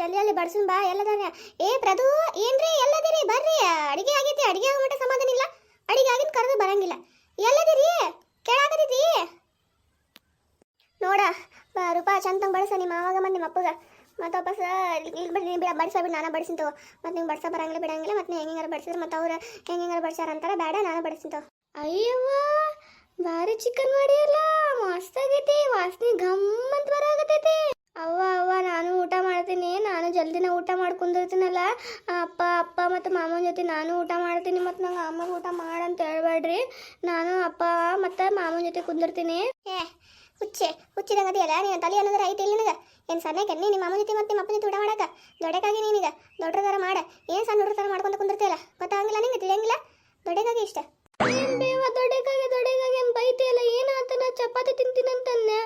ಜಲ್ದಿ ಜಲ್ದಿ ಬಡ್ಸನ್ ಬಾ, ಎಲ್ಲದಾನ. ಏ ಪ್ರದು ಏನ್ರಿ? ಎಲ್ಲದಿರಿ? ಬರ್ರಿ. ಅಡಿಗೆ ಆಗೈತಿ, ಅಡಿಗೆ ಆಗೋ ಮಟ್ಟ ಸಮಾಧಾನ ಇಲ್ಲ. ಅಡಿಗೆ ಆಗಿನ ಕರೆದು ಬರಂಗಿಲ್ಲ. ಎಲ್ಲದಿರಿ? ಕೇಳಾಕತೈತಿ ನೋಡ ರೂಪಾ, ಚಂದ ಬಡಸ. ನಿಮ್ಮ ಮಾವಾಗ ಮತ್ತು ನಿಮ್ಮ ಅಪ್ಪಗ. ಮತ್ತೆ ವಾಪಸ್ ಇಲ್ಲಿ ಬಿಡಿ ಬಿಡ ಬಡ್ಸ ಬಿಡು, ನಾನು ಬಡಿಸಿಂತವ ಮತ್ತೆ ನೀವು ಬಡ್ಸ ಬರಂಗಿಲ್ಲ, ಬಿಡಂಗಿಲ್ಲ ಮತ್ತೆ ನೀವು ಹೆಂಗಾರ ಬಡಿಸಿದ್ರೆ ಮತ್ತೆ ಅವ್ರು ಹೆಂಗಾರ ಬಡಿಸ್ಯಾರ ಅಂತಾರ ಬೇಡ ನಾನು ಬಡಿಸಿಂತವ ಅಯ್ಯವ್ವ, ಭಾರಿ ಚಿಕನ್ ಮಾಡಿಯಲ್ಲ ಮಸ್ತ್ ಆಗೈತಿ, ವಾಸನೆ ಘಮ್ ಅಂತ ಬರಾಕತೈತಿ ಅವ್ವ ಅವ್ವ ನಾನು ಊಟ ಮಾಡ್ತೀನಿ ನಾನು ಜಲ್ದಿನ ಊಟ ಮಾಡ್ಕೊಂಡಿರ್ತೀನಲ್ಲ ಅಪ್ಪ ಅಪ್ಪ ಮತ್ತು ಮಾಮನ ಜೊತೆ ನಾನು ಊಟ ಮಾಡ್ತೀನಿ ಮತ್ತು ನಂಗೆ ಅಮ್ಮ ಊಟ ಮಾಡಂತ ಹೇಳ್ಬೇಡ್ರಿ. ನಾನು ಅಪ್ಪ ಮತ್ತು ಮಾಮನ ಜೊತೆ ಕುಂದಿರ್ತೀನಿ. ಏ ಹುಚ್ಚೆ ಹುಚ್ಚಿದಂಗ ಅದೆಯಲ್ಲ? ನೀನು ತಲೆ ಅನ್ನೋದ್ರ ಐತೆ ಇಲ್ಲಿ ನಿನಗೆ? ಏನು ಸಣ್ಣಕ್ಕೆ ನೀ ನಿಮ್ಮ ಅಮ್ಮ ಜೊತೆ ಮತ್ತು ನಿಮ್ಮ ಅಪ್ಪನ ಜೊತೆ ಊಟ ಮಾಡಕ ದೊಡ್ಡಕ್ಕಾಗಿ ನೀನೀಗ? ದೊಡ್ಡದಾರ ಮಾಡ. ಏನು ಸಣ್ಣ ಹುಡುಗರ ಥರ ಮಾಡ್ಕೊಂತ ಕುಂದಿರ್ತೀಯಲ್ಲ? ಗೊತ್ತಾಗಂಗಿಲ್ಲ ನಿಂಗೆ? ತಿಳಿಯಂಗಿಲ್ಲ? ದೊಡ್ಡಕ್ಕಾಗಿ ಇಷ್ಟ? ಏನ್ ಬೇವ ದೊಡ್ಡಕ್ಕಾಗಿ ದೊಡ್ಡಕ್ಕಾಗಿ ಏನು ಬೈತಿಯಲ್ಲ? ಏನಾತನ ನಾ ಚಪಾತಿ ತಿಂತೀನಂತನ್ನೆ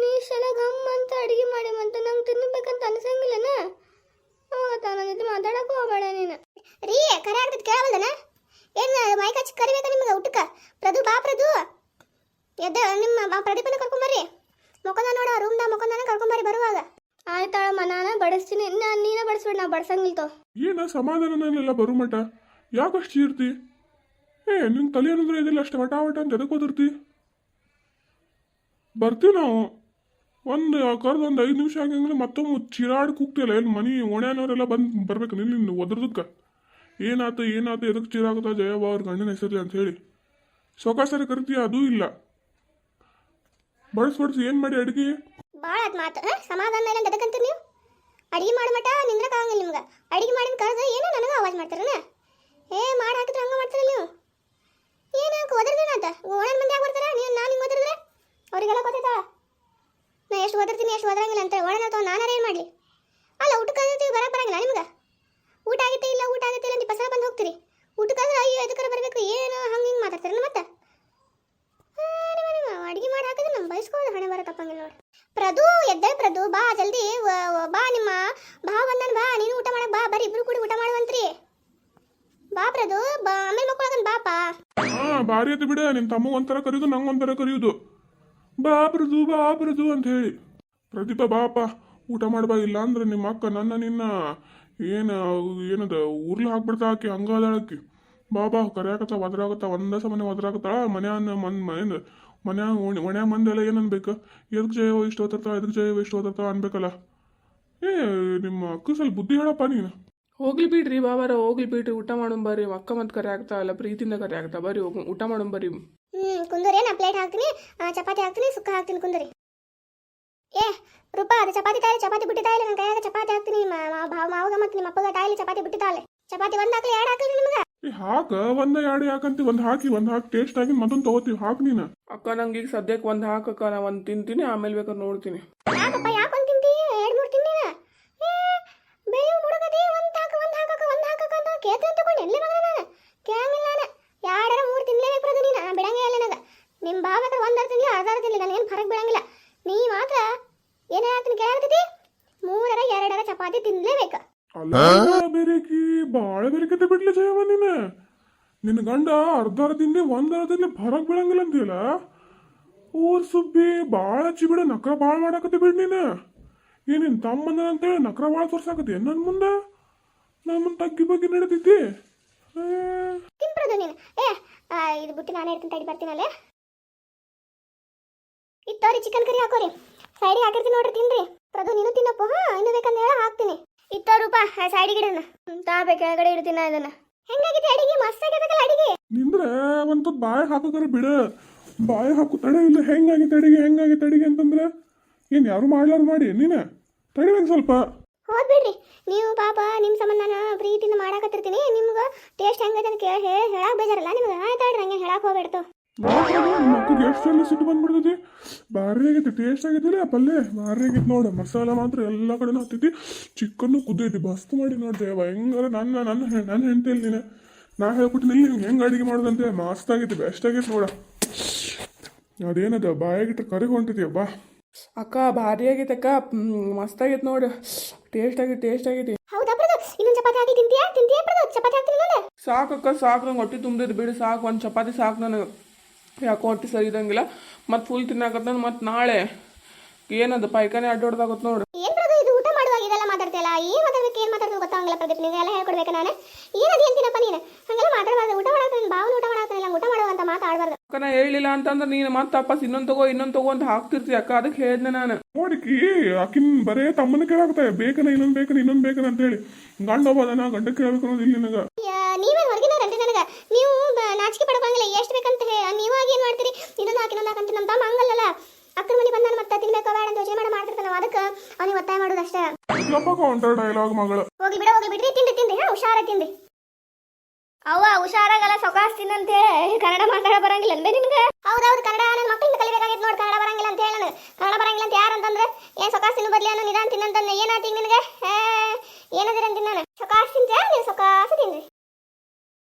ನೀ ಸಲ ಗಮ್ ಅಂತ ಅಡಿಗೆ ಮಾಡಿ ಮತ್ತೆ ನಂಗೆ ತಿನ್ನಬೇಕಂತ ಅನ್ಸಂಗಿಲ್ಲನ? ಮಾತಾಡಕ್ಕೂ ಹೋಗಬೇಡ ನೀನು. ರೀ, ಕರೆ ಆಗ್ತದೆ ಕೇಳವಲ್ದನ ಏನು ಮೈ ಕಚ್ಚಿ ಕರಿಬೇಕ ನಿಮ್ಗೆ ಊಟಕ್ಕೆ? ಪ್ರದು, ಬಾ, ಪ್ರದು. ಎದ್ದ, ನಿಮ್ಮ ಪ್ರದೀಪನ ಕರ್ಕೊಂಬರ್ರಿ ಮುಖದ ನೋಡ ರೂಮ್ದಾಗ ಮುಖದ ಕರ್ಕೊಂಬರ್ರಿ ಬರುವಾಗ. ಆಯ್ತಾಳಮ್ಮ ಮನಾನ ಬಡಿಸ್ತೀನಿ. ನಾನು ನೀನೇ ಬಡಿಸ್ಬೇಡ, ನಾ ಬಡ್ಸಂಗಿಲ್ತೋ ಏನ ಸಮಾಧಾನನೆಲ್ಲ ಬರು ಮಟ ಯಾಕಷ್ಟು ಇರ್ತಿ ಏ, ನಿನ್ ತಲೆ ಏನಂದ್ರೆ ಇದಿಲ್ಲ ಅಷ್ಟು ವಟ ವಟ ಅಂತ ಎದಕ್ಕೆ ಬರ್ತೀವಿ ನಾವು ಒಂದು ಕರ್ದು ಒಂದು ಐದು ನಿಮಿಷ ಆಗಂಗಿಲ್ಲ ಮತ್ತೊಮ್ಮೆ ಚಿರಾಡ್ ಕೂಗ್ತಿಲ್ಲ. ಏನು ಮನಿ ಓಣ್ಯಾನವರೆಲ್ಲ ಬಂದು ಬರ್ಬೇಕು. ನಿಲ್ಲಿ, ಒದ್ರದಕ್ಕೆ. ಏನಾಯ್ತು ಏನಾಯ್ತು ಎದಕ್ಕೆ ಚಿರಾಗುತ್ತಾ ಜಯವ ಅವ್ರ ಗಂಡನ ಹೆಸರ್ಲಿ ಅಂತ ಹೇಳಿ. ಸೊಕಾಸರಿ ಕರಿತೀಯ, ಅದೂ ಇಲ್ಲ. ಬಡಿಸ್ ಬಡಿಸಿ ಏನು ಮಾಡಿ ಅಡುಗೆ? ಭಾಳ ಮಾತು? ಸಮಾಧಾನ ಇಲ್ಲ ಅಂತ ಎದಕ್ಕಂತೀರಿ ನೀವು? ಅಡುಗೆ ಮಾಡಿ ಮಟ್ಟ ನಿಂದ್ರಕ್ಕಾಗಂಗಿಲ್ಲ ನಿಮ್ಗೆ. ಅಡುಗೆ ಮಾಡಿದ ಕರೆದ್ರೆ ಏನೋ ನನಗೆ ಆವಾಜ್ ಮಾಡ್ತಾರನ ಏ ಮಾಡಿ ಹಾಕಿದ್ರೆ ಹಂಗೆ ಮಾಡ್ತಾರಲ್ಲ ನೀವು ಏನು ಓದಿರ್ದೇನಾತ ಓಣನ್ ಮಂದಿ ಯಾಕೆ ಬರ್ತಾರ ನೀವು ನಾನು ಹಿಂಗೆ ಓದಿರಿದ್ರೆ ಅವರಿಗೆಲ್ಲ ಗೊತ್ತೈತಾ ನಾ ಎಷ್ಟು ಓದಿರ್ತೀನಿ ಎಷ್ಟು ಓದರಂಗಿಲ್ಲ ಅಂತ ಒಳನ ಅಥವಾ ನಾನಾರ ಏನು ಮಾಡಲಿ ಅಲ್ಲ ಊಟಕ್ಕೆ ಕರಿತೀವಿ ನಿಮ್ಗೆ? ಊಟ ಆಗೈತೆ ಇಲ್ಲ, ಊಟ ಆಗೈತೆ ಇಲ್ಲ ಅಂತ ಬಸಳ ಬಂದು ಹೋಗ್ತೀರಿ? ಊಟಕ್ಕಾದ್ರೆ ಅಯ್ಯೋ, ಎದಕ್ಕಾರ ಬರಬೇಕು? ಏನು ಹಂಗೆ ಹಿಂಗೆ ಮಾತಾಡ್ತಾರಲ್ಲ ಮತ್ತೆ? ಅಡುಗೆ ಮಾಡಿ ಹಾಕಿದ್ರೆ ನಮ್ಮ ಬಯಸ್ಕೊಳ್ಳೋದು ಹಣೆ ಬರ ತಪ್ಪಂಗಿಲ್ಲ ನೋಡಿ. ಪ್ರದು ಎದ್ದೆ ಪ್ರದು, ಬಾ ಜಲ್ದಿ ಬಾ ನಿಮ್ಮ, ಬಾ ಬಂದನ್ ಬಾ, ನೀನು ಊಟ ಮಾಡಕ್ ಬಾ, ಬರೀ ಇಬ್ರು ಕೂಡ ಊಟ ಮಾಡುವಂತ್ರಿ. ಬಾ ಪ್ರದು, ಬಾ, ಆಮೇಲೆ ಮಕ್ಕಳಗನ್ ಬಾಪ. ಹಾ, ಭಾರಿ ಅದು ಬಿಡ, ನಿನ್ ತಮ್ಮ ಒಂಥರ ಕರೆಯೋದು, ನಂಗೆ ಒಂಥರ ಕರೆಯೋದು. ಬಾ ಪ್ರದು ಬಾ ಪ್ರದು ಅಂತ ಹೇಳಿ. ಪ್ರದೀಪ, ಬಾಪ ಊಟ ಮಾಡ್ಬಾ ಇಲ್ಲ ಅಂದ್ರೆ ನಿಮ್ಮ ಅಕ್ಕ ನನ್ನ ನಿನ್ನ ಏನು ಏನದ ಉರ್ಲು ಹಾಕ್ಬಿಡ್ತಾ ಆಕಿ ಹಂಗಾದಾಳಕಿ ಬಾಬಾ ಬಾ ಒದ್ರಾಗತ್ತ ಒಂದ ಸಮನೆ ಒದ್ರಾಗತ್ತಾಳ ಮನ್ಯಾನ ಮನ್ ಮನೆ ಮನ್ಯಾ ಮನ್ಯಾಗ ಮಂದೆಲ್ಲ ಏನು ಅನ್ಬೇಕು? ಎದಕ್ಕೆ ಜಯವ ಇಷ್ಟು ಓದಿರ್ತಾಳ ಎದಕ್ಕೆ ಜಯವ ಇಷ್ಟು ಓದಿರ್ತಾಳ ಅನ್ಬೇಕಲ್ಲ. ಏ ನಿಮ್ಮ ಅಕ್ಕ ಸ್ವಲ್ಪ ಬುದ್ಧಿ ಹೇಳಪ್ಪ ನೀನು. ಹೋಗ್ಲಿ ಬಿಡ್ರಿ ಬಾಬಾರ ಹೋಗ್ಲಿ ಬಿಡ್ರಿ ಊಟ ಮಾಡೋಣ ಬರ್ರಿ. ಅಕ್ಕ ಮತ್ತೆ ಕರೆ ಆಗ್ತಾ ಅಲ್ಲ ಪ್ರೀತಿಯಿಂದ ಕರೆ ಆಗ್ತಾ ಬರ್ರಿ ಹೋಗ್ ಊಟ ಮಾಡೋಣ ಬರ್ರಿ. ಹ್ಮ್ ಕುಂದರಿ ನಾ ಪ್ಲೇಟ್ ಹಾಕ್ತೀನಿ ಚಪಾತಿ ಹಾಕ್ತೀನಿ ಸುಕ್ಕ ಹಾಕ್ತೀನಿ ಕುಂದರಿ. ಏ ರೂಪಾ ಅದು ಚಪಾತಿ ತಾಯಿ ಚಪಾತಿ ಬಿಟ್ಟಿತಾ ಇಲ್ಲ ನನ್ನ ಕೈಯಾಗ ಚಪಾತಿ ಹಾಕ್ತೀನಿ. ಮಾವಗ ಮತ್ತು ನಿಮ್ಮ ಅಪ್ಪಗ ತಾಯಿಲಿ ಚಪಾತಿ ಬಿಟ್ಟಿದ್ದಾಳೆ ಚಪಾತಿ ಒಂದ್ ಹಾಕ್ಲಿ ಎರಡು ಹಾಕ್ಲಿ ನಿಮ್ಗೆ. ಹಾಕ ಒಂದ ಎರಡು ಹಾಕಂತಿ ಒಂದ್ ಹಾಕಿ ಒಂದ್ ಹಾಕಿ ಟೇಸ್ಟ್ ಆಗಿ ಮತ್ತೊಂದು ತಗೋತೀವಿ ಹಾಕ್ ನೀನು. ಅಕ್ಕ ನಂಗೆ ಈಗ ಸದ್ಯಕ್ಕೆ ಒಂದು ಹಾಕಕ್ಕ ನಾ ಒಂದು ತಿಂತೀನಿ ಆಮೇಲೆ ಬೇಕಾದ್ರೆ ನೋಡ್ತೀನಿ. ಯಾಕಪ್ಪ ಯಾಕೆ ಒಂದು ತಿಂತಿ? ಎರಡು ಮೂರು ತಿಂದಿನ ಏ ಬೇಯೋ ಮುಡುಗದಿ ಒಂದು ಹಾಕ ಒಂದು ಹಾಕಕ ಒಂದು ಹಾಕಕ ಅಂತ ಕೇತ ತಗೊಂಡು. ಎಲ್ಲಿ ಮಗ ನಾನು? ಕೇಳಂಗಿಲ್ಲ ನಾನು. ಎರಡರ ಮೂರು ತಿನ್ಲೇಬೇಕು ಬೇಕು ನೀನು. ಬಿಡಂಗೇ ಇಲ್ಲ ನನಗೆ. ನಿಮ್ಮ ಭಾವ ಬೇಕಾದ್ರೆ ಒಂದರ ತಿನ್ಲಿ ಅರ್ಧರ ತಿನ್ಲಿ ನಾನು ಏನು ಫರಕ್ ಬಿಡಂಗಿಲ್ಲ ನೀ ಮಾತ್ರ ಏನೇ ಆತನ ಕೇಳಾಕತ್ತಿ ಮೂರರ ಎರಡರ ಚಪಾತಿ ತಿನ್ಲೇಬೇಕು. ಅಲ್ಲ ಬೇರೆಕಿ ಬಾಳ ಬೇರೆಕತೆ ಬಿಡ್ಲಿ ಜಯವ ನೀನ. ನಿನ್ನ ಗಂಡ ಅರ್ಧರದಿಂದ ತಿಂಡಿ ಒಂದ್ ಅರ್ಧ ತಿಂಡಿ ಹೊರಗ್ ಬೀಳಂಗಿಲ್ಲ ಅಂತೀಯಲ್ಲ ಊರ್ ಸುಬ್ಬಿ ಬಾಳ ಹಚ್ಚಿ ಬಿಡ ನಕ್ರ ಬಾಳ ಮಾಡಾಕತ್ತಿ ಬಿಡ್ ನೀನ. ಏನಿನ್ ನಿನ್ ತಮ್ಮನ ಅಂತೇಳಿ ನಕ್ರ ಬಾಳ ತೋರ್ಸಾಕತ್ತಿ. ನನ್ ಮುಂದ? ನನ್ ಮುಂದ್ ತಗ್ಗಿ ಬಗ್ಗೆ ನಡೀತೈತಿ. ತಿನ್ಬಿಡೋದು ನೀನು. ಏ ಇದು ಬಿಟ್ಟು ನಾನೇ ಇರ್ತೀನಿ ತಡಿ ಬರ್ತೀನಲ್ಲೇ? ಇತ್ತೋರಿ ಚಿಕನ್ ಕರಿ ಹಾಕೋರಿ. ಸೈಡಿಗೆ ಹಾಕಿರ್ತೀನಿ ನೋಡ್ರಿ ತಿನ್ರಿ. ಪ್ರದು ನೀನು ತಿನ್ನಪ್ಪ. ಹಾ ಇನ್ನು ಬೇಕಂದ್ರೆ ಹೇಳ ಹಾಕ್ತೀನಿ. ಇತ್ತೋ ರೂಪ ಸೈಡಿಗೆ ಇಡೋಣ ತಾಬೆ ಕೆಳಗಡೆ ಇಡ್ತೀನಿ ಇದನ್ನ. ಹೆಂಗಾಗಿದೆ ಅಡಿಗೆ? ಮಸ್ತ್ ಆಗಿದೆಲ್ಲ ಅಡಿಗೆ? ನಿಂದ್ರೆ ಒಂದ್ ಬಾಯಿ ಹಾಕೋಕರ ಬಿಡ. ಬಾಯಿ ಹಾಕು ತಡೆ ಇಲ್ಲ. ಹೆಂಗಾಗಿತ್ತು ಅಡಿಗೆ ಹೆಂಗಾಗಿತ್ತು ಅಡಿಗೆ ಅಂತಂದ್ರೆ? ಏನು ಯಾರು ಮಾಡ್ಲಾರ ಮಾಡಿ ನೀನ? ತಡಿ ಒಂದ್ ಸ್ವಲ್ಪ. ಹೋದ್ ಬಿಡ್ರಿ. ನೀವು ಪಾಪ ನಿಮ್ಮ ಸಂಬಂಧ ನಾನು ಪ್ರೀತಿಯಿಂದ ಮಾಡಾಕತ್ತಿರ್ತೀನಿ. ನಿಮ್ಗೆ ಟೇಸ್ಟ್ ಹೆಂಗೈತೆ ಅಂತ ಕೇಳಿ ಹೇಳಿ ಹೇಳಕ್ ಬೇಜಾರಲ್ಲ ನಿಮ್ಗೆ? ಆಯ್ತಾಡ್ರಿ ಹಂಗೆ ಹೇಳಕ್ ಹೋಗ್ಬಿಡ್ತು. ಮಕ್ಕಳಿಗೆ ಎಷ್ಟು ಸಿಟ್ಟು ಬಂದ್ಬಿಡ್ತೈತಿ. ಭಾರಿ ಆಗೈತಿ ಟೇಸ್ಟ್ ಆಗೈತಿಲ್ಲ ಪಲ್ಯ. ಭಾರಿ ಆಗೈತಿ ನೋಡು ಮಸಾಲ ಮಾತ್ರ ಎಲ್ಲ ಕಡೆನೂ ಹತ್ತೈತಿ ಚಿಕನ್ನು ಕುದ್ದೈತಿ ಮಸ್ತ್ ಮಾಡಿ ನೋಡಿದೆ ಹೆಂಗಾರ ನನ್ನ ನನ್ನ ನನ್ನ ಹೆಂಡತಿ ನೀನು. ನಾ ಹೇಳ್ಕೊಟ್ಟಿನಲ್ಲಿ ನಿಂಗೆ ಹೆಂಗೆ ಅಡಿಗೆ ಮಾಡೋದಂತೆ? ಮಸ್ತ್ ಆಗೈತಿ ಬೆಸ್ಟ್ ಆಗೈತಿ ನೋಡ. ಅದೇನದ ಬಾಯಾಗಿಟ್ರೆ ಕರೆಗೆ ಹೊಂಟೈತಿ ಬಾ. ಅಕ್ಕ ಭಾರಿ ಆಗೈತೆ ಅಕ್ಕ. ಮಸ್ತ್ ಆಗೈತೆ ನೋಡು. ಟೇಸ್ಟ್ ಆಗೈತೆ ಟೇಸ್ಟ್ ಆಗೈತಿ ಹೌದಾ ಪ್ರದು ಇನ್ನೊಂದು ಚಪಾತಿ ಹಾಕಿ ತಿಂತೀಯಾ? ತಿಂತೀಯಾ ಪ್ರದು ಚಪಾತಿ ಹಾಕ್ತೀನಿ ನಾನು ಸಾಕಕ್ಕ ಸಾಕು ನಂಗೆ ಹೊಟ್ಟೆ ತುಂಬಿದ್ ಬಿಡಿ ಸಾಕು ಒಂದು ಚಪಾತಿ ಸಾಕು ನನಗೆ. ಯಾಕೋ ಹೊಟ್ಟೆ ಸರಿ ಇದಂಗಿಲ್ಲ ಮತ್ತು ಫುಲ್ ತಿನ್ನಾಕತ್ತ ಮತ್ತೆ ನಾಳೆ ಏನದು ಪೈಖಾನೆ ಅಡ್ಡಾಡ್ದಾಗತ್ತೆ ನೋಡು. ಏನ್ ಪ್ರದು ಇದು ಊಟ ಮಾಡುವಾಗ ಇದೆಲ್ಲ ಮಾತಾಡ್ತಿಯಲ್ಲ? ಏನು ಮಾತಾಡ್ಬೇಕು ಏನು ಮಾತಾಡ್ಬೇಕು ಗೊತ್ತಾಗಂಗಿಲ್ಲ ಪ್ರದೀಪ್ ನೀವು ಎಲ್ಲ ಹೇಳ್ಕೊಡ್ಬೇಕು ನಾನು? ಏನದು ಅಂತೀನಪ್ಪ ನೀನು? ಹಂಗೆಲ್ಲ ಮಾತಾಡಬಾರ್ದು. ಊಟ ಮಾಡಾಕ್ತಾನೆ ಭಾವನ ಊಟ ಮಾಡಾಕ್ತಾನಿಲ್ಲ ಊಟ ಮಾಡುವಂತ ಮಾತಾಡಬಾರ್ದು ಅಕ್ಕ ನಾ ಹೇಳಿಲ್ಲ ಅಂತಂದ್ರೆ ನೀನು ಮತ್ತೆ ವಾಪಸ್ ಇನ್ನೊಂದು ತಗೋ ಇನ್ನೊಂದು ತಗೋ ಅಂತ ಹಾಕ್ತಿರ್ತಿ ಅಕ್ಕ? ಅದಕ್ಕೆ ಹೇಳ್ದೆ ನಾನು. ನೋಡಿಕಿ ಆಕಿನ್ ಬರೇ ತಮ್ಮನ ಕೇಳಾಕ್ತಾಯ ಬೇಕನ ಇನ್ನೊಂದ್ ಬೇಕನ ಇನ್ನೊಂದ್ ಬೇಕನ ಅಂತ ಹೇಳಿ. ಗಂಡ ಹೋಗೋದ ಗಂಡ ಕೇಳ್ಬೇಕು ಅನ್ನೋದು ಇಲ್ಲಿ ನಿನಗ ನೀವೇ ಹೊರಗಿನವ್ರಂತೆ ನನಗೆ ನೀವು ಬ- ನಾಚಿಕೆ ಪಡ್ಕೊಂಗಿಲ್ಲ ಎಷ್ಟು ಬೇಕಂತ ಹೇ ನೀವು ಆಗಿ ಏನು ಮಾಡ್ತೀರಿ ಹಾಕಂತ ನಮ್ಮ ತಮ್ಮ ಹಂಗಲ್ಲಲ್ಲ? ಅಕ್ಕನ ಮನೆ ಬಂದಾನ ಮತ್ತೆ ತಿನ್ಬೇಕೋ ಬೇಡ ಅಂತ ಯೋಚನೆ ಮಾಡಿ ಮಾಡ್ತಿರ್ತಾನೆ ಅದಕ್ಕೆ ಅವನಿಗೆ ಒತ್ತಾಯ ಮಾಡೋದು ಅಷ್ಟೇ. ಇಲ್ಲಪ್ಪ ಕೌಂಟರ್ ಡೈಲಾಗ್ ಮಗಳು. ಹೋಗಿ ಬಿಡ ಹೋಗಿ ಬಿಡ್ರಿ ತಿಂಡಿ ತಿಂಡಿ. ಹಾ ಹುಷಾರ ತಿಂಡಿ. ಅವ್ವ ಹುಷಾರಾಗಲ್ಲ ಸೊಕಾಸ್ ತಿನ್ನಂತೆ. ಕನ್ನಡ ಮಾತಾಡ ಬರಂಗಿಲ್ಲ ಅನ್ಬೇ ನಿನ್ಗೆ. ಹೌದೌದು ಕನ್ನಡ ನನ್ನ ಮಕ್ಳು